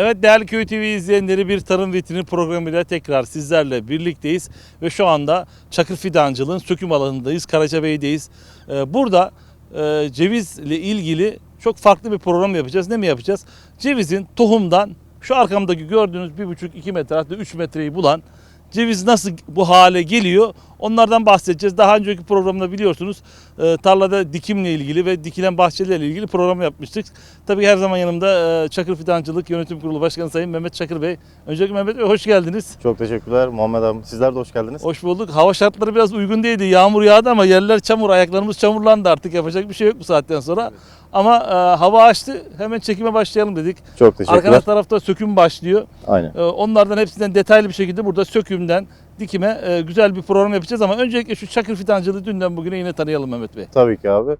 Evet değerli Köy TV izleyenleri bir tarım vitrini programıyla tekrar sizlerle birlikteyiz. Ve şu anda Çakır Fidancılığın söküm alanındayız. Karacabey'deyiz. Ee, Burada e, cevizle ilgili çok farklı bir program yapacağız. Ne mi yapacağız? Cevizin tohumdan şu arkamdaki gördüğünüz 1,5-2 metre hatta 3 metreyi bulan ceviz nasıl bu hale geliyor onlardan bahsedeceğiz. Daha önceki programda biliyorsunuz e, tarlada dikimle ilgili ve dikilen bahçelerle ilgili program yapmıştık. Tabii her zaman yanımda e, Çakır Fidancılık Yönetim Kurulu Başkanı Sayın Mehmet Çakır Bey. Öncelikle Mehmet Bey hoş geldiniz. Çok teşekkürler Muhammed abi. Sizler de hoş geldiniz. Hoş bulduk. Hava şartları biraz uygun değildi. Yağmur yağdı ama yerler çamur. Ayaklarımız çamurlandı artık. Yapacak bir şey yok bu saatten sonra. Ama e, hava açtı. Hemen çekime başlayalım dedik. Çok teşekkürler. Arka tarafta söküm başlıyor. Aynen. Ee, Onlardan hepsinden detaylı bir şekilde burada sökümden dikime e, güzel bir program yapacağız ama öncelikle şu çakır fidancılığı dünden bugüne yine tanıyalım Mehmet Bey. Tabii ki abi.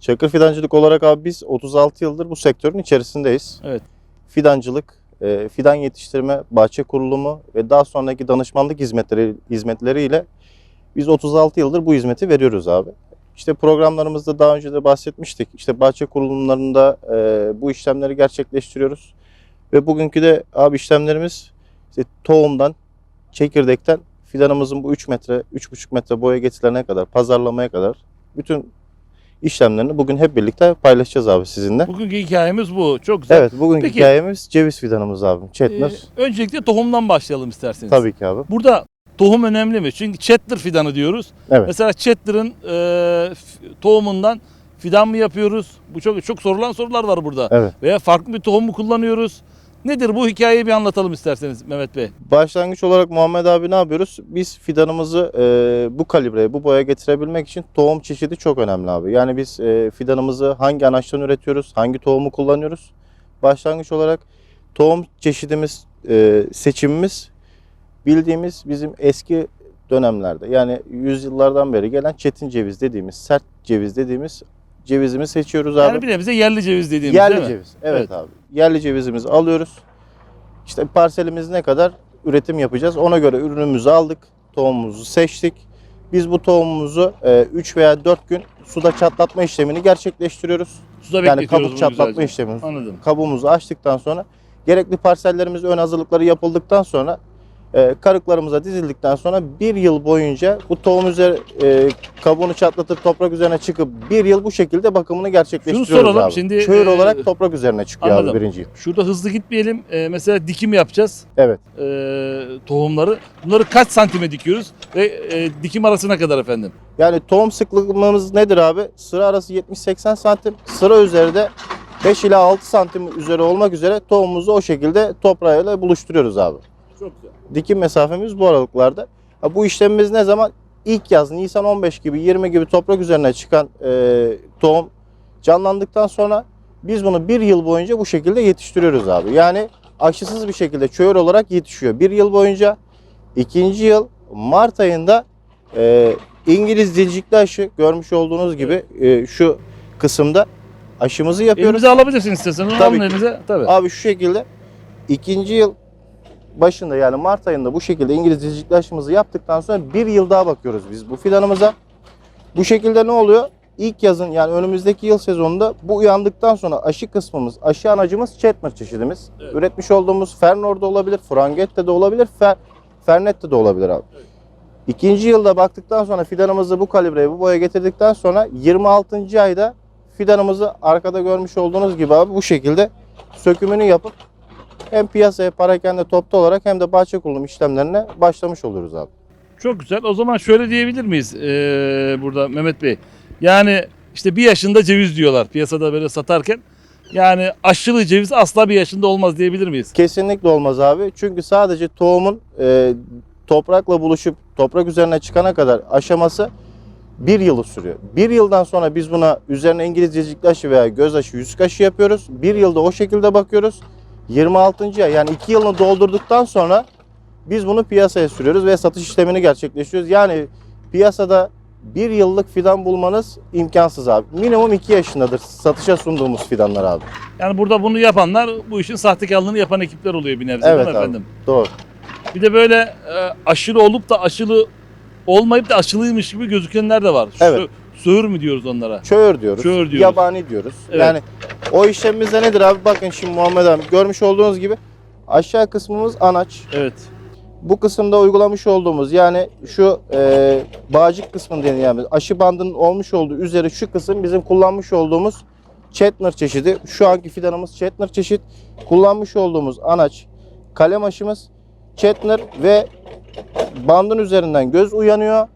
Çakır fidancılık olarak abi biz 36 yıldır bu sektörün içerisindeyiz. Evet. Fidancılık, e, fidan yetiştirme, bahçe kurulumu ve daha sonraki danışmanlık hizmetleri hizmetleriyle biz 36 yıldır bu hizmeti veriyoruz abi. İşte programlarımızda daha önce de bahsetmiştik. İşte bahçe kurulumlarında e, bu işlemleri gerçekleştiriyoruz. Ve bugünkü de abi işlemlerimiz işte tohumdan, çekirdekten fidanımızın bu 3 metre, 3,5 metre boya getirilene kadar, pazarlamaya kadar bütün işlemlerini bugün hep birlikte paylaşacağız abi sizinle. Bugünkü hikayemiz bu. Çok güzel. Evet bugünkü Peki. hikayemiz ceviz fidanımız abi. Ee, Chetner. öncelikle tohumdan başlayalım isterseniz. Tabii ki abi. Burada tohum önemli mi? Çünkü Chetler fidanı diyoruz. Evet. Mesela Chetler'ın e, tohumundan fidan mı yapıyoruz? Bu çok çok sorulan sorular var burada. Evet. Veya farklı bir tohum mu kullanıyoruz? Nedir bu hikayeyi bir anlatalım isterseniz Mehmet Bey. Başlangıç olarak Muhammed abi ne yapıyoruz? Biz fidanımızı e, bu kalibreye, bu boya getirebilmek için tohum çeşidi çok önemli abi. Yani biz e, fidanımızı hangi anaçtan üretiyoruz, hangi tohumu kullanıyoruz? Başlangıç olarak tohum çeşidimiz, e, seçimimiz bildiğimiz bizim eski dönemlerde yani yüzyıllardan beri gelen çetin ceviz dediğimiz, sert ceviz dediğimiz cevizimi seçiyoruz abi. Yani bir nebze yerli ceviz dediğimiz Yerli değil mi? ceviz. Evet, Evet. abi. Yerli cevizimizi alıyoruz. İşte parselimiz ne kadar üretim yapacağız. Ona göre ürünümüzü aldık. Tohumumuzu seçtik. Biz bu tohumumuzu 3 veya 4 gün suda çatlatma işlemini gerçekleştiriyoruz. Suda Yani kabuk çatlatma güzelce. işlemi. Anladım. Kabuğumuzu açtıktan sonra gerekli parsellerimiz ön hazırlıkları yapıldıktan sonra e, karıklarımıza dizildikten sonra bir yıl boyunca bu tohum üzeri e, kabuğunu çatlatıp toprak üzerine çıkıp bir yıl bu şekilde bakımını gerçekleştiriyoruz soralım, abi. şimdi, Çığır e, olarak toprak üzerine çıkıyor anladım. abi birinci yıl. Şurada hızlı gitmeyelim. Ee, mesela dikim yapacağız. Evet. Ee, tohumları. Bunları kaç santime dikiyoruz? Ve e, dikim arasına kadar efendim. Yani tohum sıklığımız nedir abi? Sıra arası 70-80 santim. Sıra üzeri de 5 ila 6 santim üzeri olmak üzere tohumumuzu o şekilde toprağıyla buluşturuyoruz abi. Çok güzel. Dikim mesafemiz bu aralıklarda. Bu işlemimiz ne zaman? İlk yaz Nisan 15 gibi 20 gibi toprak üzerine çıkan e, tohum canlandıktan sonra biz bunu bir yıl boyunca bu şekilde yetiştiriyoruz abi. Yani aşısız bir şekilde çöğür olarak yetişiyor. Bir yıl boyunca ikinci yıl Mart ayında e, İngiliz dilcikli aşı görmüş olduğunuz gibi e, şu kısımda aşımızı yapıyoruz. Elimize alabilirsiniz isterseniz. Tabii alın ki. elinize. Tabii. Abi şu şekilde ikinci yıl başında yani Mart ayında bu şekilde İngiliz dilcikli aşımızı yaptıktan sonra bir yıl daha bakıyoruz biz bu fidanımıza. Bu şekilde ne oluyor? İlk yazın yani önümüzdeki yıl sezonunda bu uyandıktan sonra aşı kısmımız, aşı anacımız Chetner çeşidimiz. Evet. Üretmiş olduğumuz Fernor'da olabilir, Frangette de olabilir, Fer, Fernette de olabilir abi. Evet. İkinci yılda baktıktan sonra fidanımızı bu kalibreye, bu boya getirdikten sonra 26. ayda fidanımızı arkada görmüş olduğunuz gibi abi bu şekilde sökümünü yapıp hem piyasaya parakende topta olarak hem de bahçe kurulum işlemlerine başlamış oluruz abi. Çok güzel. O zaman şöyle diyebilir miyiz ee, burada Mehmet Bey? Yani işte bir yaşında ceviz diyorlar piyasada böyle satarken. Yani aşılı ceviz asla bir yaşında olmaz diyebilir miyiz? Kesinlikle olmaz abi. Çünkü sadece tohumun e, toprakla buluşup toprak üzerine çıkana kadar aşaması bir yılı sürüyor. Bir yıldan sonra biz buna üzerine İngiliz cecikli aşı veya göz aşı, yüzük aşı yapıyoruz. Bir yılda o şekilde bakıyoruz. 26. ay yani iki yılını doldurduktan sonra biz bunu piyasaya sürüyoruz ve satış işlemini gerçekleştiriyoruz. Yani piyasada bir yıllık fidan bulmanız imkansız abi. Minimum iki yaşındadır satışa sunduğumuz fidanlar abi. Yani burada bunu yapanlar bu işin sahtekarlığını yapan ekipler oluyor bir nebze Evet değil mi abi. efendim? Doğru. Bir de böyle e, aşırı olup da aşılı olmayıp da aşılıymış gibi gözükenler de var. Şu, Evet. Söğür mü diyoruz onlara? Çöğür diyoruz. Çöğür diyoruz. Yabani diyoruz. Evet. Yani o işlemimizde nedir abi? Bakın şimdi Muhammed abi görmüş olduğunuz gibi Aşağı kısmımız anaç. Evet. Bu kısımda uygulamış olduğumuz yani şu e, bağcık kısmı denilen aşı bandının olmuş olduğu üzeri şu kısım bizim kullanmış olduğumuz Chetner çeşidi. Şu anki fidanımız Chetner çeşit. Kullanmış olduğumuz anaç kalem aşımız Chetner ve bandın üzerinden göz uyanıyor.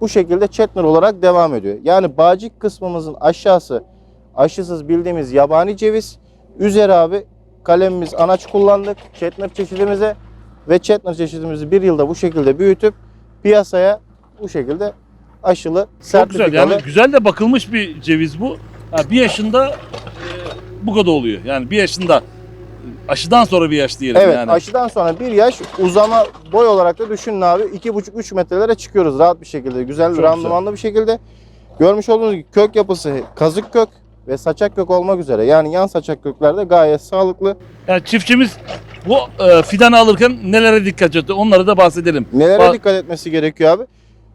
Bu şekilde Chetner olarak devam ediyor. Yani bağcık kısmımızın aşağısı aşısız bildiğimiz yabani ceviz. Üzeri abi kalemimiz anaç kullandık Chetner çeşidimize ve Chetner çeşidimizi bir yılda bu şekilde büyütüp piyasaya bu şekilde aşılı Çok güzel. sertifikalı Yani güzel de bakılmış bir ceviz bu. Ha, bir yaşında e, bu kadar oluyor. Yani bir yaşında aşıdan sonra bir yaş diyelim Evet yani. aşıdan sonra bir yaş uzama boy olarak da düşünün abi 2,5-3 metrelere çıkıyoruz rahat bir şekilde. Güzel Çok randımanlı bir şekilde. Görmüş olduğunuz gibi kök yapısı kazık kök ve saçak kök olmak üzere. Yani yan saçak kökler de gayet sağlıklı. Yani çiftçimiz bu e, fidanı alırken nelere dikkat etti? Onları da bahsedelim. Nelere Ba- dikkat etmesi gerekiyor abi?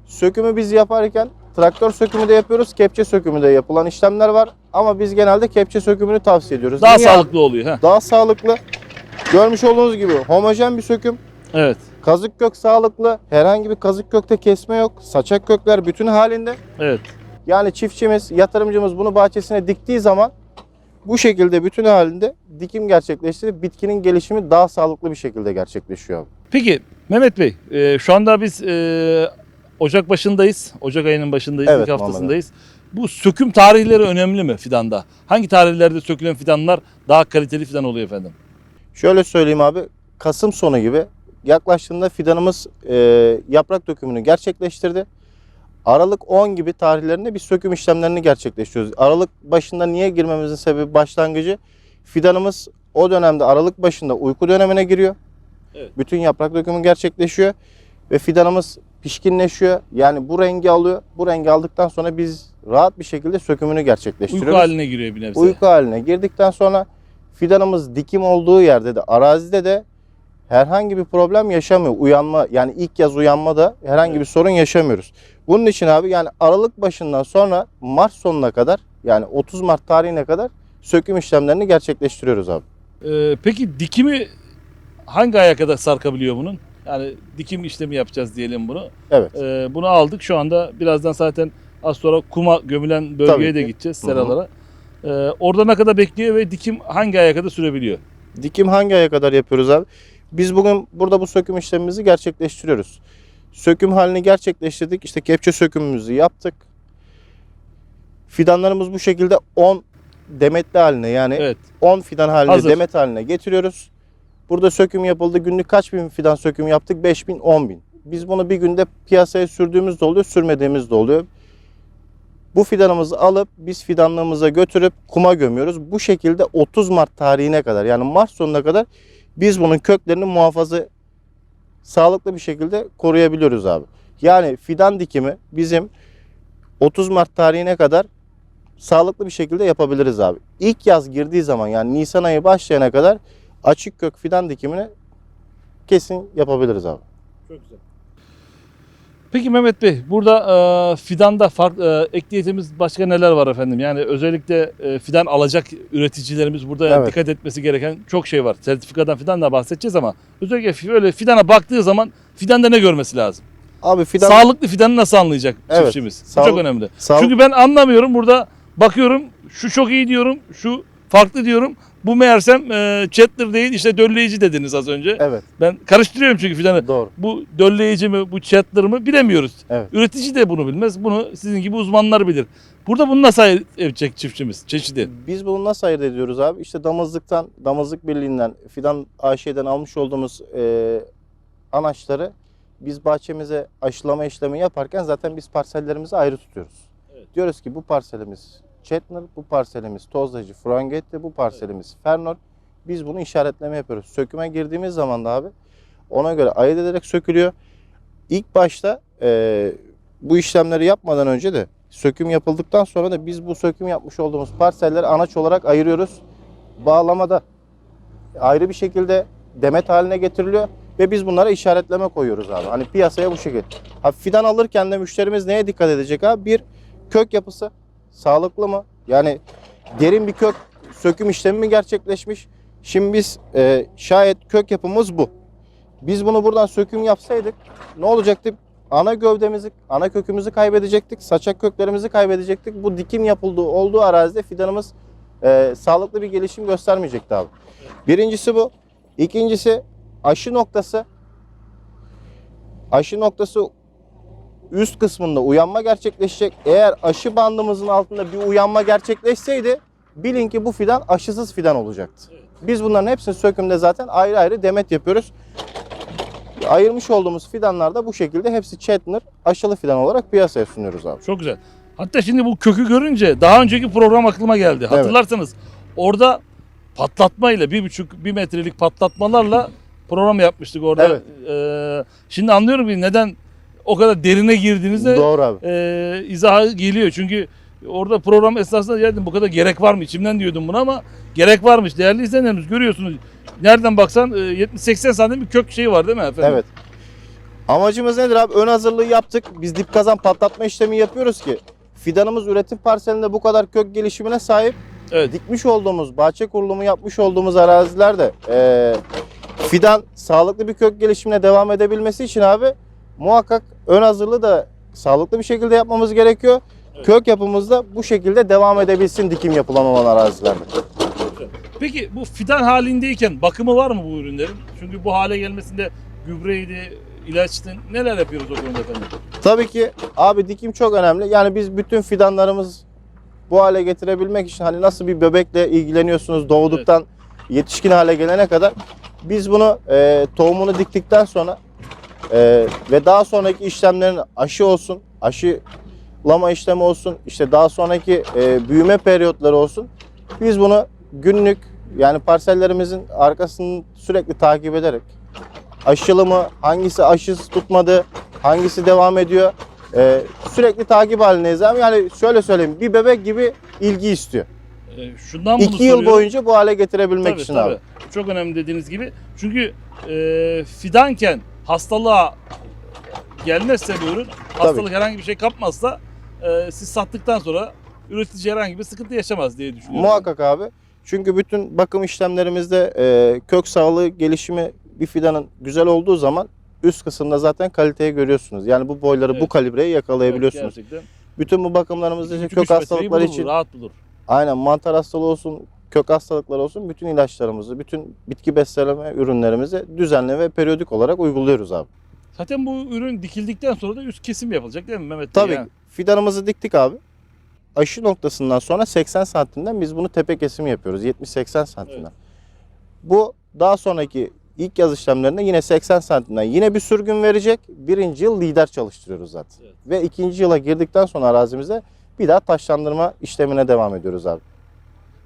Sökümü biz yaparken traktör sökümü de yapıyoruz, kepçe sökümü de yapılan işlemler var. Ama biz genelde kepçe sökümünü tavsiye ediyoruz. Daha Niye sağlıklı oluyor. Ha. Daha sağlıklı. Görmüş olduğunuz gibi homojen bir söküm. Evet. Kazık kök sağlıklı. Herhangi bir kazık kökte kesme yok. Saçak kökler bütün halinde. Evet. Yani çiftçimiz, yatırımcımız bunu bahçesine diktiği zaman bu şekilde bütün halinde dikim gerçekleştirip bitkinin gelişimi daha sağlıklı bir şekilde gerçekleşiyor. Peki Mehmet Bey, e, şu anda biz e, Ocak başındayız. Ocak ayının başındayız, Evet, ilk haftasındayız. Bu söküm tarihleri önemli mi fidanda? Hangi tarihlerde sökülen fidanlar daha kaliteli fidan oluyor efendim? Şöyle söyleyeyim abi. Kasım sonu gibi yaklaştığında fidanımız e, yaprak dökümünü gerçekleştirdi. Aralık 10 gibi tarihlerinde biz söküm işlemlerini gerçekleştiriyoruz. Aralık başında niye girmemizin sebebi başlangıcı fidanımız o dönemde Aralık başında uyku dönemine giriyor. Evet. Bütün yaprak dökümü gerçekleşiyor ve fidanımız pişkinleşiyor. Yani bu rengi alıyor. Bu rengi aldıktan sonra biz rahat bir şekilde sökümünü gerçekleştiriyoruz Uyku haline giriyor bir nebze. uyku haline girdikten sonra fidanımız dikim olduğu yerde de arazide de herhangi bir problem yaşamıyor. Uyanma yani ilk yaz uyanma da herhangi Evet. bir sorun yaşamıyoruz. Bunun için abi yani Aralık başından sonra Mart sonuna kadar yani 30 Mart tarihine kadar söküm işlemlerini gerçekleştiriyoruz abi. E, peki dikimi hangi aya kadar sarkabiliyor bunun? Yani dikim işlemi yapacağız diyelim bunu. Evet. E, bunu aldık şu anda birazdan zaten az sonra kuma gömülen bölgeye Tabii de ki. gideceğiz Hı hı. seralara. E, orada ne kadar bekliyor ve dikim hangi aya kadar sürebiliyor? Dikim hangi aya kadar yapıyoruz abi? Biz bugün burada bu söküm işlemimizi gerçekleştiriyoruz. Söküm halini gerçekleştirdik. İşte kepçe sökümümüzü yaptık. Fidanlarımız bu şekilde 10 demetli haline yani Evet. 10 fidan haline Hazır. demet haline getiriyoruz. Burada söküm yapıldı. Günlük kaç bin fidan söküm yaptık? 5 bin, 10 bin. Biz bunu bir günde piyasaya sürdüğümüz de oluyor, sürmediğimiz de oluyor. Bu fidanımızı alıp biz fidanlığımıza götürüp kuma gömüyoruz. Bu şekilde 30 Mart tarihine kadar yani Mart sonuna kadar biz bunun köklerini muhafaza sağlıklı bir şekilde koruyabiliyoruz abi. Yani fidan dikimi bizim 30 Mart tarihine kadar sağlıklı bir şekilde yapabiliriz abi. İlk yaz girdiği zaman yani Nisan ayı başlayana kadar açık kök fidan dikimini kesin yapabiliriz abi. Çok güzel. Peki Mehmet Bey, burada e, fidanda fark, e, ekleyeceğimiz başka neler var efendim? Yani özellikle e, fidan alacak üreticilerimiz burada Evet. dikkat etmesi gereken çok şey var. Sertifikadan fidan da bahsedeceğiz ama özellikle fi- öyle fidana baktığı zaman fidanda ne görmesi lazım? Abi fidan Sağlıklı fidanı nasıl anlayacak Evet, çiftçimiz? Sağlık- çok önemli. sağ- Çünkü ben anlamıyorum burada bakıyorum şu çok iyi diyorum, şu farklı diyorum. Bu meğersem e, Chatler değil işte dölleyici dediniz az önce. Evet, Ben karıştırıyorum çünkü fidanı. doğru. Bu dölleyici mi, bu Chatler mı bilemiyoruz. Evet. Üretici de bunu bilmez. Bunu sizin gibi uzmanlar bilir. Burada bunu nasıl ayırt edecek çiftçimiz, çeşidi? Biz bunu nasıl ayırt ediyoruz abi? İşte damızlıktan, damızlık birliğinden, fidan AŞ'den almış olduğumuz e, anaçları biz bahçemize aşılama işlemi yaparken zaten biz parsellerimizi ayrı tutuyoruz. Evet. Diyoruz ki bu parselimiz Chetner, bu parselimiz Tozlacı, Frangetti, bu parselimiz Fernor. Biz bunu işaretleme yapıyoruz. Söküme girdiğimiz zaman da abi ona göre ayırt ederek sökülüyor. İlk başta e, bu işlemleri yapmadan önce de söküm yapıldıktan sonra da biz bu söküm yapmış olduğumuz parselleri anaç olarak ayırıyoruz. Bağlamada ayrı bir şekilde demet haline getiriliyor ve biz bunlara işaretleme koyuyoruz abi. Hani piyasaya bu şekilde. Ha, fidan alırken de müşterimiz neye dikkat edecek abi? Bir kök yapısı sağlıklı mı? Yani derin bir kök söküm işlemi mi gerçekleşmiş? Şimdi biz e, şayet kök yapımız bu. Biz bunu buradan söküm yapsaydık ne olacaktı? Ana gövdemizi, ana kökümüzü kaybedecektik. Saçak köklerimizi kaybedecektik. Bu dikim yapıldığı olduğu arazide fidanımız e, sağlıklı bir gelişim göstermeyecekti abi. Birincisi bu. İkincisi aşı noktası. Aşı noktası üst kısmında uyanma gerçekleşecek. Eğer aşı bandımızın altında bir uyanma gerçekleşseydi bilin ki bu fidan aşısız fidan olacaktı. Biz bunların hepsini sökümde zaten ayrı ayrı demet yapıyoruz. Ayırmış olduğumuz fidanlar da bu şekilde hepsi Chetner aşılı fidan olarak piyasaya sunuyoruz abi. Çok güzel. Hatta şimdi bu kökü görünce daha önceki program aklıma geldi. Hatırlarsanız orada patlatmayla bir buçuk bir metrelik patlatmalarla program yapmıştık orada. Evet. Ee, şimdi anlıyorum ki neden o kadar derine girdiğinizde Doğru abi. e, izahı geliyor. Çünkü orada program esnasında geldim bu kadar gerek var mı? İçimden diyordum bunu ama gerek varmış. Değerli izleyenlerimiz görüyorsunuz. Nereden baksan e, 70-80 santim bir kök şeyi var değil mi efendim? Evet. Amacımız nedir abi? Ön hazırlığı yaptık. Biz dip kazan patlatma işlemi yapıyoruz ki fidanımız üretim parselinde bu kadar kök gelişimine sahip. Evet. Dikmiş olduğumuz, bahçe kurulumu yapmış olduğumuz arazilerde eee, fidan sağlıklı bir kök gelişimine devam edebilmesi için abi muhakkak ön hazırlığı da sağlıklı bir şekilde yapmamız gerekiyor. Evet. Kök yapımız da bu şekilde devam edebilsin dikim yapılan olan arazilerde. Peki bu fidan halindeyken bakımı var mı bu ürünlerin? Çünkü bu hale gelmesinde gübreydi, ilaçtı. Neler yapıyoruz o konuda efendim? Tabii ki abi dikim çok önemli. Yani biz bütün fidanlarımız bu hale getirebilmek için hani nasıl bir bebekle ilgileniyorsunuz doğduktan yetişkin hale gelene kadar biz bunu e, tohumunu diktikten sonra e, ve daha sonraki işlemlerin aşı olsun, aşılama işlemi olsun, işte daha sonraki e, büyüme periyotları olsun. Biz bunu günlük yani parsellerimizin arkasını sürekli takip ederek aşılı mı, hangisi aşısız tutmadı, hangisi devam ediyor. Ee, sürekli takip halindeyiz abi. Yani şöyle söyleyeyim bir bebek gibi ilgi istiyor. Ee, şundan bunu İki yıl soruyorum. boyunca bu hale getirebilmek Tabii, için tabii. abi. Çok önemli dediğiniz gibi. Çünkü e, fidanken hastalığa gelmezse bu ürün, hastalık herhangi bir şey kapmazsa e, siz sattıktan sonra üretici herhangi bir sıkıntı yaşamaz diye düşünüyorum. Muhakkak abi. Çünkü bütün bakım işlemlerimizde e, kök sağlığı gelişimi bir fidanın güzel olduğu zaman üst kısımda zaten kaliteyi görüyorsunuz. Yani bu boyları bu Evet. kalibreyi Evet, yakalayabiliyorsunuz. gerçekten. bütün bu bakımlarımızda işte kök hastalıkları bulur, için Rahat bulur. Aynen mantar hastalığı olsun, kök hastalıkları olsun bütün ilaçlarımızı, bütün bitki beslenme ürünlerimizi düzenli ve periyodik olarak uyguluyoruz abi. Zaten bu ürün dikildikten sonra da üst kesim yapılacak değil mi Mehmet Bey? Tabii Yani? fidanımızı diktik abi. Aşı noktasından sonra 80 santimden biz bunu tepe kesimi yapıyoruz. 70-80 santimden. Bu daha sonraki ilk yaz işlemlerinde yine 80 santimden yine bir sürgün verecek. Birinci yıl lider çalıştırıyoruz zaten. Evet. Ve ikinci yıla girdikten sonra arazimize bir daha taşlandırma işlemine devam ediyoruz abi.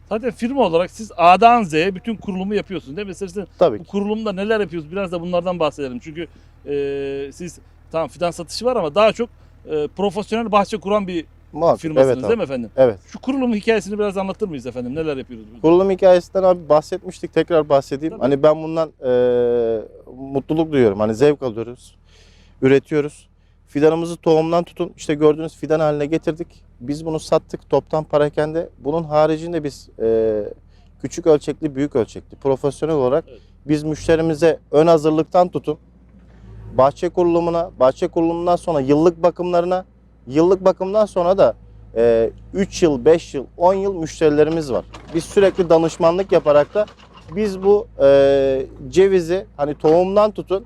Zaten firma olarak siz A'dan Z'ye bütün kurulumu yapıyorsunuz değil mi? Mesela siz Tabii bu ki. kurulumda neler yapıyoruz? Biraz da bunlardan bahsedelim. Çünkü e, siz tamam fidan satışı var ama daha çok e, profesyonel bahçe kuran bir Muhakkak. firmasınız Evet abi. değil mi efendim? Evet. Şu kurulumu hikayesini biraz anlatır mıyız efendim? Neler yapıyoruz? burada? Kurulum hikayesinden abi bahsetmiştik. Tekrar bahsedeyim. Tabii. Hani ben bundan eee, mutluluk duyuyorum. Hani zevk alıyoruz. Üretiyoruz. Fidanımızı tohumdan tutun. işte gördüğünüz fidan haline getirdik. Biz bunu sattık toptan parayken de. Bunun haricinde biz eee, küçük ölçekli, büyük ölçekli, profesyonel olarak Evet. biz müşterimize ön hazırlıktan tutun. Bahçe kurulumuna, bahçe kurulumundan sonra yıllık bakımlarına, yıllık bakımdan sonra da 3 yıl, 5 yıl, 10 yıl müşterilerimiz var. Biz sürekli danışmanlık yaparak da biz bu e, cevizi hani tohumdan tutun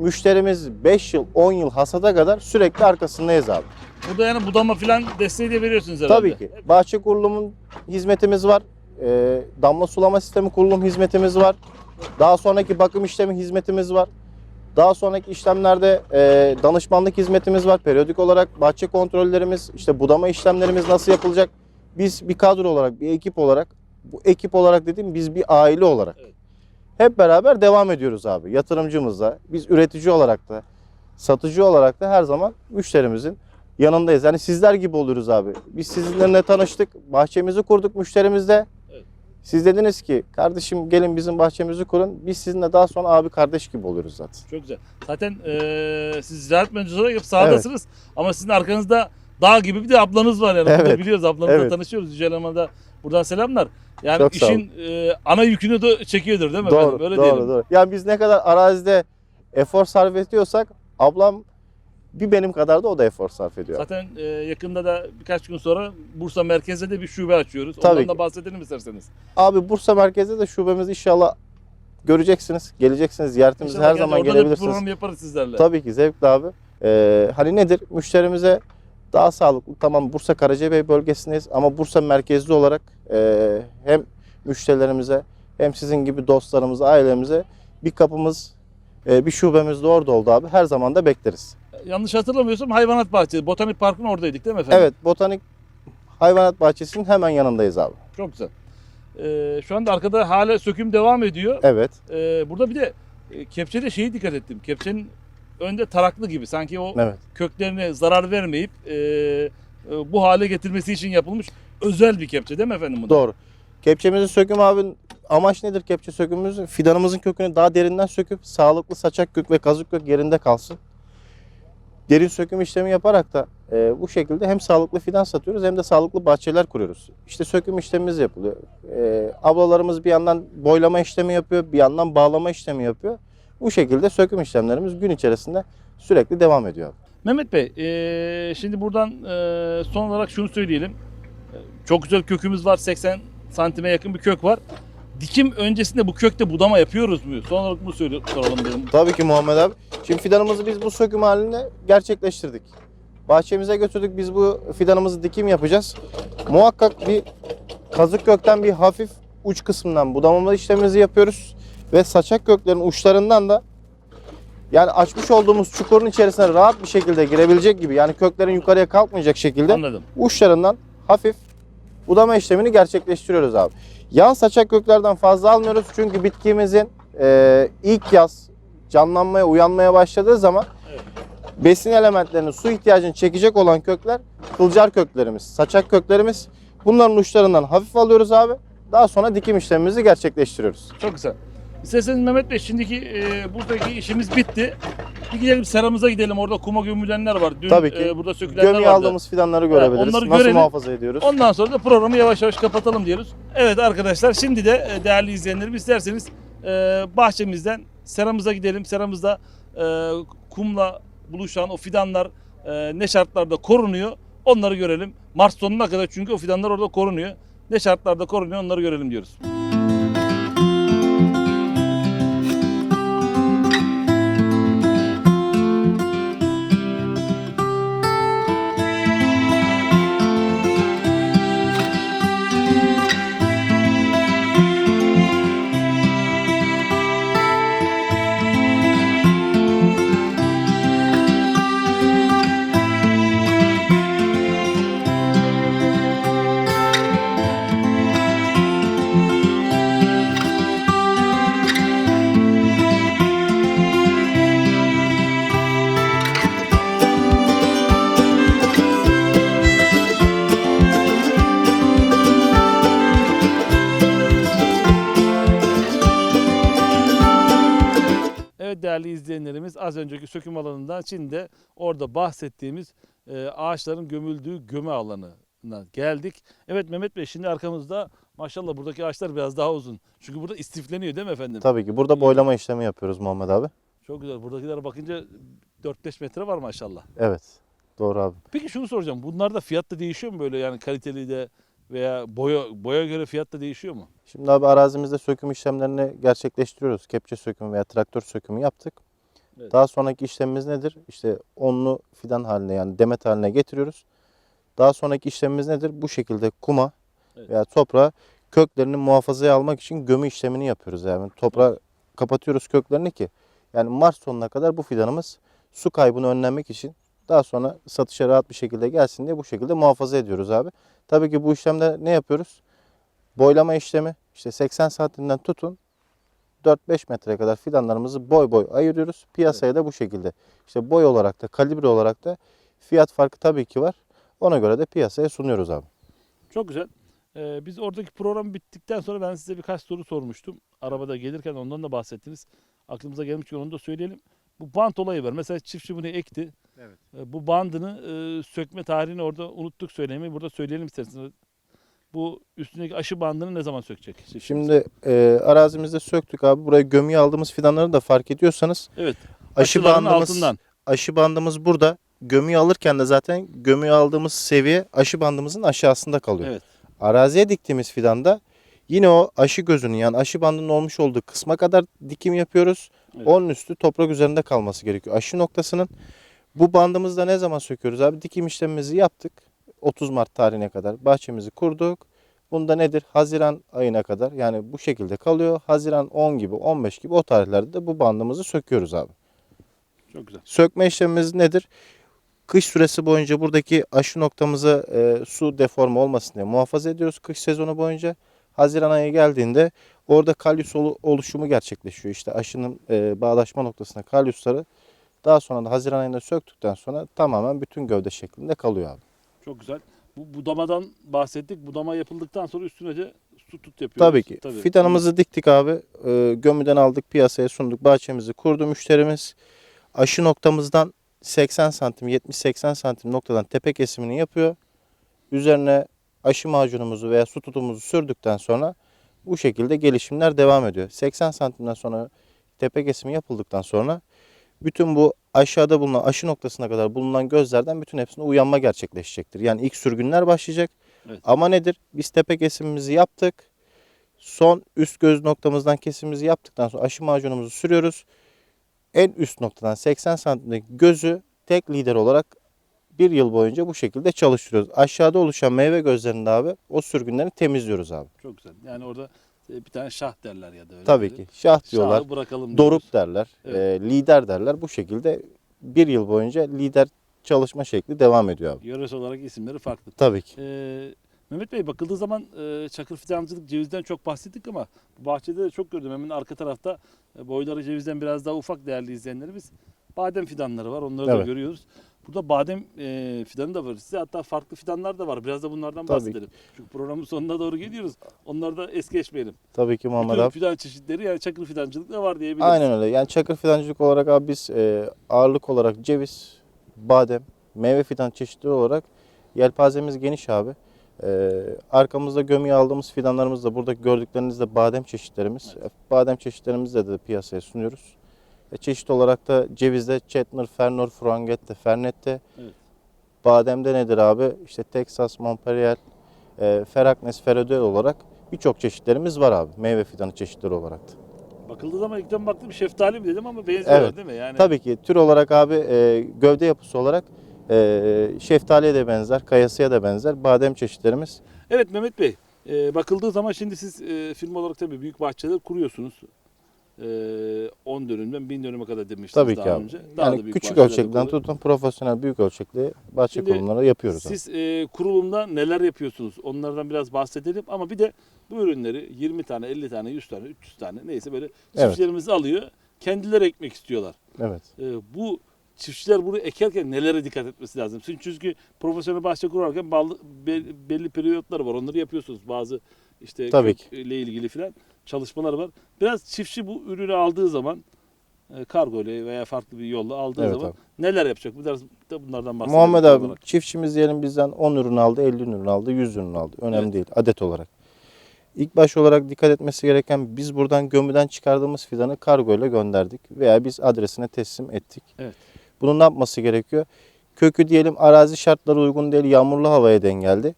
müşterimiz 5 yıl, 10 yıl hasada kadar sürekli arkasındayız abi. Burada yani budama falan desteği de veriyorsunuz herhalde. Tabii ki. Bahçe kurulumun hizmetimiz var. E, damla sulama sistemi kurulum hizmetimiz var. Daha sonraki bakım işlemi hizmetimiz var. Daha sonraki işlemlerde e, danışmanlık hizmetimiz var. Periyodik olarak bahçe kontrollerimiz, işte budama işlemlerimiz nasıl yapılacak? Biz bir kadro olarak, bir ekip olarak, bu ekip olarak dediğim biz bir aile olarak Evet. Hep beraber devam ediyoruz abi. Yatırımcımızla, biz üretici olarak da, satıcı olarak da her zaman müşterimizin yanındayız. Yani sizler gibi oluyoruz abi. Biz sizinle tanıştık, bahçemizi kurduk müşterimizle. Evet. Siz dediniz ki kardeşim gelin bizim bahçemizi kurun. Biz sizinle daha sonra abi kardeş gibi oluyoruz zaten. Çok güzel. Zaten e, siz ziraat mühendisi olarak hep sahadasınız ama sizin arkanızda dağ gibi bir de ablanız var yani. Burada Evet. biliyoruz ablanızla Evet. tanışıyoruz. Yücel Hanım'a da buradan selamlar. Yani Çok işin e, ana yükünü de çekiyordur değil mi Doğru, efendim? Öyle doğru, diyelim. doğru. Yani biz ne kadar arazide efor sarf ediyorsak ablam bir benim kadar da o da efor sarf ediyor. Zaten e, yakında da birkaç gün sonra Bursa merkezde de bir şube açıyoruz. Tabii Ondan ki. da bahsedelim isterseniz. Abi Bursa merkezde de şubemiz inşallah göreceksiniz. Geleceksiniz. Ziyaretimize her geldi. zaman Orada da bir gelebilirsiniz. program yaparız sizlerle. Tabii ki zevkle abi. Ee, hani nedir? Müşterimize daha sağlıklı. Tamam Bursa Karacabey bölgesindeyiz ama Bursa merkezli olarak e, hem müşterilerimize hem sizin gibi dostlarımıza, ailemize bir kapımız, e, bir şubemiz de orada oldu abi. Her zaman da bekleriz. Yanlış hatırlamıyorsam hayvanat bahçesi, botanik parkın oradaydık değil mi efendim? Evet, Botanik Hayvanat Bahçesi'nin hemen yanındayız abi. Çok güzel. E, şu anda arkada hala söküm devam ediyor. Evet, E, burada bir de e, kepçede şeyi dikkat ettim. Kepçenin önde taraklı gibi sanki o evet. köklerine zarar vermeyip e, e, bu hale getirmesi için yapılmış özel bir kepçe değil mi efendim bu? da? Doğru. Kepçemizin söküm abi amaç nedir kepçe sökümümüzün? Fidanımızın kökünü daha derinden söküp sağlıklı saçak kök ve kazık kök yerinde kalsın. Derin söküm işlemi yaparak da e, bu şekilde hem sağlıklı fidan satıyoruz hem de sağlıklı bahçeler kuruyoruz. İşte söküm işlemimiz yapılıyor. E, ablalarımız bir yandan boylama işlemi yapıyor, bir yandan bağlama işlemi yapıyor. Bu şekilde söküm işlemlerimiz gün içerisinde sürekli devam ediyor. Mehmet Bey, e, şimdi buradan e, son olarak şunu söyleyelim. Çok güzel kökümüz var. 80 santime yakın bir kök var. Dikim öncesinde bu kökte budama yapıyoruz mu? Son olarak bunu söyle, soralım dedim. Tabii ki Muhammed abi. Şimdi fidanımızı biz bu söküm halinde gerçekleştirdik. Bahçemize götürdük. Biz bu fidanımızı dikim yapacağız. Muhakkak bir kazık kökten bir hafif uç kısmından budamama işlemimizi yapıyoruz. Ve saçak köklerin uçlarından da yani açmış olduğumuz çukurun içerisine rahat bir şekilde girebilecek gibi yani köklerin yukarıya kalkmayacak şekilde Anladım. uçlarından hafif budama işlemini gerçekleştiriyoruz abi. Yan saçak köklerden fazla almıyoruz çünkü bitkimizin e, ilk yaz canlanmaya, uyanmaya başladığı zaman Evet. besin elementlerinin su ihtiyacını çekecek olan kökler kılcal köklerimiz, saçak köklerimiz. Bunların uçlarından hafif alıyoruz abi. Daha sonra dikim işlemimizi gerçekleştiriyoruz. Çok güzel. İsterseniz Mehmet Bey şimdiki e, buradaki işimiz bitti. Bir gidelim seramıza gidelim. Orada kuma gömülenler var. Dün Tabii ki. e, burada sökülenler Gömüye vardı. aldığımız fidanları görebiliriz. onları Nasıl görelim. muhafaza ediyoruz? Ondan sonra da programı yavaş yavaş kapatalım diyoruz. Evet arkadaşlar şimdi de e, değerli izleyenlerim isterseniz e, bahçemizden seramıza gidelim. Seramızda e, kumla buluşan o fidanlar e, ne şartlarda korunuyor onları görelim. Mart sonuna kadar çünkü o fidanlar orada korunuyor. Ne şartlarda korunuyor onları görelim diyoruz. Az önceki söküm alanından şimdi orada bahsettiğimiz e, ağaçların gömüldüğü göme alanına geldik. Evet Mehmet Bey şimdi arkamızda maşallah buradaki ağaçlar biraz daha uzun. Çünkü burada istifleniyor değil mi efendim? Tabii ki. Burada boylama işlemi yapıyoruz Muhammed abi. Çok güzel. Buradakilere bakınca 4-5 metre var maşallah. Evet. Doğru abi. Peki şunu soracağım. Bunlarda fiyat da değişiyor mu böyle yani kaliteli de veya boya boya göre fiyat da değişiyor mu? Şimdi abi arazimizde söküm işlemlerini gerçekleştiriyoruz. Kepçe sökümü veya traktör sökümü yaptık. Evet. Daha sonraki işlemimiz nedir? İşte onlu fidan haline yani demet haline getiriyoruz. Daha sonraki işlemimiz nedir? Bu şekilde kuma Evet. veya toprağa köklerini muhafazaya almak için gömü işlemini yapıyoruz. Yani toprağa kapatıyoruz köklerini ki yani Mart sonuna kadar bu fidanımız su kaybını önlemek için daha sonra satışa rahat bir şekilde gelsin diye bu şekilde muhafaza ediyoruz abi. Tabii ki bu işlemde ne yapıyoruz? Boylama işlemi işte 80 santimden tutun 4-5 metreye kadar fidanlarımızı boy boy ayırıyoruz. Piyasaya da bu şekilde. İşte boy olarak da kalibre olarak da fiyat farkı tabii ki var. Ona göre de piyasaya sunuyoruz abi. Çok güzel. Ee, biz oradaki program bittikten sonra ben size birkaç soru sormuştum. Arabada gelirken ondan da bahsettiniz. Aklımıza gelmişken onu da söyleyelim. Bu bant olayı var. Mesela çiftçi bunu ekti. Evet. E, Bu bandını e, sökme tarihini orada unuttuk söylemeyi. Burada söyleyelim isterseniz. Bu üstündeki aşı bandını ne zaman sökecek? çiftçimiz? Şimdi e, arazimizde söktük abi. Buraya gömüye aldığımız fidanları da fark ediyorsanız evet. aşı aşıların bandımız altından. aşı bandımız burada. Gömüyü alırken de zaten gömüyü aldığımız seviye aşı bandımızın aşağısında kalıyor. Evet. Araziye diktiğimiz fidanda yine o aşı gözünün yani aşı bandının olmuş olduğu kısma kadar dikim yapıyoruz. Evet. Onun üstü toprak üzerinde kalması gerekiyor. Aşı noktasının bu bandımızda ne zaman söküyoruz abi? Dikim işlemimizi yaptık. 30 Mart tarihine kadar bahçemizi kurduk. Bunda nedir? Haziran ayına kadar yani bu şekilde kalıyor. Haziran 10 gibi 15 gibi o tarihlerde de bu bandımızı söküyoruz abi. Çok güzel. Sökme işlemimiz nedir? Kış süresi boyunca buradaki aşı noktamızı e, su deforme olmasın diye muhafaza ediyoruz kış sezonu boyunca. Haziran ayı geldiğinde orada kalyus olu- oluşumu gerçekleşiyor. İşte aşının e, bağdaşma noktasına kalyusları daha sonra da Haziran ayında söktükten sonra tamamen bütün gövde şeklinde kalıyor abi. Çok güzel. Bu budamadan bahsettik. Budama yapıldıktan sonra üstüne de su tut yapıyoruz. Tabii ki. Fidanımızı diktik abi. E, gömüden aldık piyasaya sunduk. Bahçemizi kurdu müşterimiz. Aşı noktamızdan 80 santim 70-80 santim noktadan tepe kesimini yapıyor. Üzerine aşı macunumuzu veya su tutumuzu sürdükten sonra bu şekilde gelişimler devam ediyor. 80 santimden sonra tepe kesimi yapıldıktan sonra bütün bu aşağıda bulunan aşı noktasına kadar bulunan gözlerden bütün hepsine uyanma gerçekleşecektir. Yani ilk sürgünler başlayacak. Evet. Ama nedir? Biz tepe kesimimizi yaptık. Son üst göz noktamızdan kesimimizi yaptıktan sonra aşı macunumuzu sürüyoruz. En üst noktadan 80 santimdeki gözü tek lider olarak bir yıl boyunca bu şekilde çalıştırıyoruz. Aşağıda oluşan meyve gözlerinde abi o sürgünleri temizliyoruz abi. Çok güzel. Yani orada bir tane şah derler ya da öyle. Tabii ki şah diyorlar, Şahı bırakalım doruk diyoruz. derler, Evet. e, lider derler. Bu şekilde bir yıl boyunca lider çalışma şekli devam ediyor abi. Yöresel olarak isimleri farklı. Tabii ki. Ee, Mehmet Bey bakıldığı zaman e, çakır fidancılık cevizden çok bahsettik ama bahçede de çok gördüm. Hemen arka tarafta e, boyları cevizden biraz daha ufak değerli izleyenlerimiz. Badem fidanları var onları da Evet. görüyoruz. Burada badem e, fidanı da var. Size hatta farklı fidanlar da var. Biraz da bunlardan Tabii bahsedelim. Çünkü programın sonuna doğru geliyoruz. Onları da es geçmeyelim. Tabii ki Muhammed Bütün abi. fidan çeşitleri yani çakır fidancılık da var diyebiliriz. Aynen öyle. Yani çakır fidancılık olarak abi biz e, ağırlık olarak ceviz, badem, meyve fidan çeşitleri olarak yelpazemiz geniş abi. E, arkamızda gömüye aldığımız fidanlarımız da burada gördükleriniz de badem çeşitlerimiz. E, Badem çeşitlerimizle de piyasaya sunuyoruz. Çeşit olarak da cevizde Chetner, Fernor, Frangette, Fernette. Evet. Bademde nedir abi? İşte Texas, Montpellier, e, Feraknes, Ferodel olarak birçok çeşitlerimiz var abi. Meyve fidanı çeşitleri olarak da. Bakıldığı zaman ilkten baktım şeftali mi dedim ama benziyorlar Evet. değil mi? Yani Tabii ki tür olarak abi e, gövde yapısı olarak e, şeftaliye de benzer, kayasıya da benzer badem çeşitlerimiz. Evet Mehmet Bey, e, bakıldığı zaman şimdi siz e, firma olarak tabii büyük bahçeler kuruyorsunuz. E, 10 dönümden 1000 dönüme kadar demiştiniz Tabii daha ki abi. önce. Daha da Yani büyük küçük bahçeler de ölçekten kuruluyor. tutun profesyonel büyük ölçekli bahçe Şimdi kurumları yapıyoruz. abi. Siz e, kurulumda neler yapıyorsunuz? Onlardan biraz bahsedelim ama bir de bu ürünleri 20 tane, 50 tane, 100 tane, 300 tane neyse böyle çiftçilerimiz alıyor. Kendileri ekmek istiyorlar. Evet. E, bu çiftçiler bunu ekerken nelere dikkat etmesi lazım? Çünkü, çünkü profesyonel bahçe kurarken bazı, be- belli periyotlar var. Onları yapıyorsunuz. Bazı işte Tabii ki. kökle ilgili falan çalışmalar var. Biraz çiftçi bu ürünü aldığı zaman e, kargo ile veya farklı bir yolla aldığı Evet zaman abi. neler yapacak? Biraz da bunlardan bahsedelim. Muhammed abi olarak. çiftçimiz diyelim bizden 10 ürün aldı, 50 ürün aldı, 100 ürün aldı. Önemli Evet. değil adet olarak. İlk baş olarak dikkat etmesi gereken biz buradan gömüden çıkardığımız fidanı kargo ile gönderdik veya biz adresine teslim ettik. Evet. Bunun ne yapması gerekiyor? Kökü diyelim arazi şartları uygun değil, yağmurlu havaya denk geldi.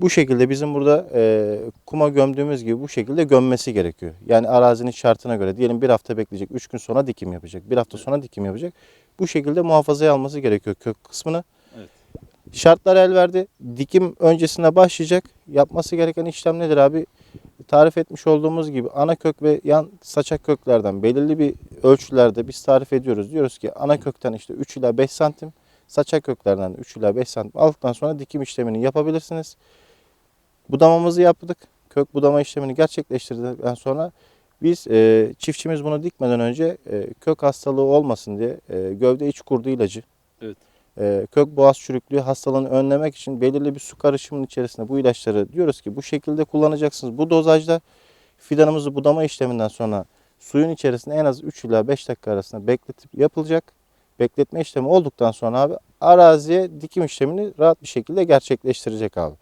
Bu şekilde bizim burada e, kuma gömdüğümüz gibi bu şekilde gömmesi gerekiyor. Yani arazinin şartına göre diyelim bir hafta bekleyecek, 3 gün sonra dikim yapacak, bir hafta sonra dikim yapacak. Bu şekilde muhafazaya alması gerekiyor kök kısmını. Evet. Şartlar el verdi. Dikim öncesine başlayacak. Yapması gereken işlem nedir abi? Tarif etmiş olduğumuz gibi ana kök ve yan saçak köklerden belirli bir ölçülerde biz tarif ediyoruz. Diyoruz ki ana kökten işte 3 ila 5 santim, saçak köklerden de 3 ila 5 santim aldıktan sonra dikim işlemini yapabilirsiniz. Budamamızı yaptık. Kök budama işlemini gerçekleştirdikten sonra biz e, çiftçimiz bunu dikmeden önce e, kök hastalığı olmasın diye e, gövde iç kurdu ilacı, Evet. e, kök boğaz çürüklüğü hastalığını önlemek için belirli bir su karışımının içerisinde bu ilaçları diyoruz ki bu şekilde kullanacaksınız. Bu dozajda fidanımızı budama işleminden sonra suyun içerisinde en az 3 ila 5 dakika arasında bekletip yapılacak. Bekletme işlemi olduktan sonra abi araziye dikim işlemini rahat bir şekilde gerçekleştirecek abi.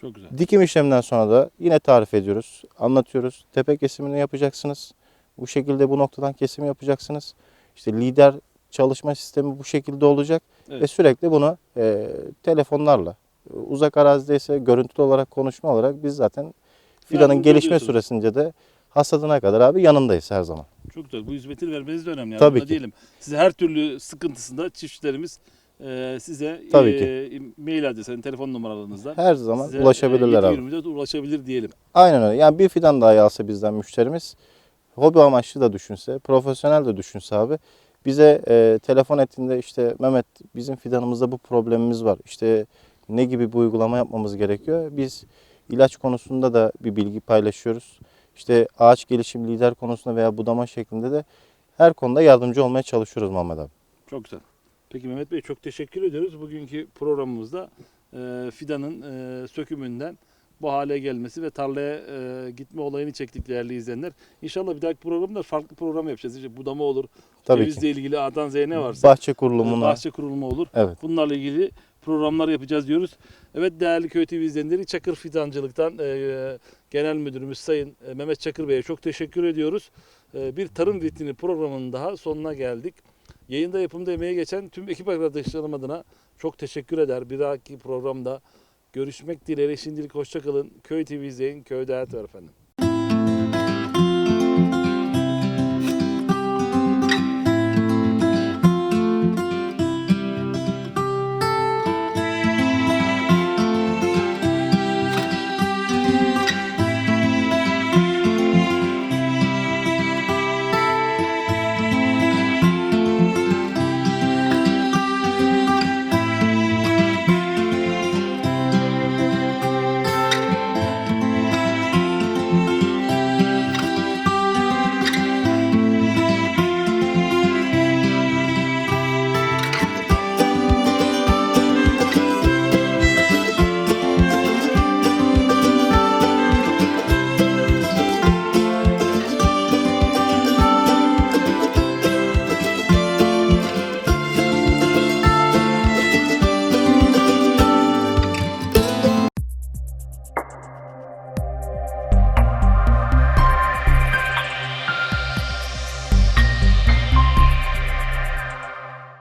Çok güzel. Dikim işleminden sonra da yine tarif ediyoruz, anlatıyoruz. Tepe kesimini yapacaksınız. Bu şekilde bu noktadan kesim yapacaksınız. İşte lider çalışma sistemi bu şekilde olacak Evet. ve sürekli bunu e, telefonlarla uzak arazideyse görüntülü olarak konuşma olarak biz zaten Yardımcı gelişme süresince de hasadına kadar abi yanındayız her zaman. Çok güzel. Bu hizmeti vermeniz de önemli. Yani. Tabii ki. Diyelim. Size her türlü sıkıntısında çiftçilerimiz e, size Tabii e, mail adresinden, telefon numaralarınızdan Her zaman size, ulaşabilirler e, abi. 7-24 ulaşabilir diyelim. Aynen öyle. Yani bir fidan dahi alsa bizden müşterimiz hobi amaçlı da düşünse, profesyonel de düşünse abi bize e, telefon ettiğinde işte Mehmet bizim fidanımızda bu problemimiz var. İşte ne gibi bir uygulama yapmamız gerekiyor? Biz ilaç konusunda da bir bilgi paylaşıyoruz. İşte ağaç gelişim lider konusunda veya budama şeklinde de her konuda yardımcı olmaya çalışıyoruz Muhammed abi. Çok güzel. Peki Mehmet Bey çok teşekkür ediyoruz. Bugünkü programımızda e, fidanın e, sökümünden bu hale gelmesi ve tarlaya e, gitme olayını çektik değerli izleyenler. İnşallah bir dahaki programda farklı program yapacağız. İşte budama olur, Tabii cevizle ki. ilgili A'dan Z'ye ne varsa, Bahçe e, kurulumuna. bahçe kurulumu olur. Evet. Bunlarla ilgili programlar yapacağız diyoruz. Evet değerli Köy TV izleyenleri Çakır Fidancılık'tan e, Genel Müdürümüz Sayın e, Mehmet Çakır Bey'e çok teşekkür ediyoruz. E, bir tarım vitrini programının daha sonuna geldik. Yayında yapımda emeği geçen tüm ekip arkadaşlarım adına çok teşekkür eder. Bir dahaki programda görüşmek dileğiyle şimdilik hoşçakalın. Köy TV izleyin, köyde hayat var efendim.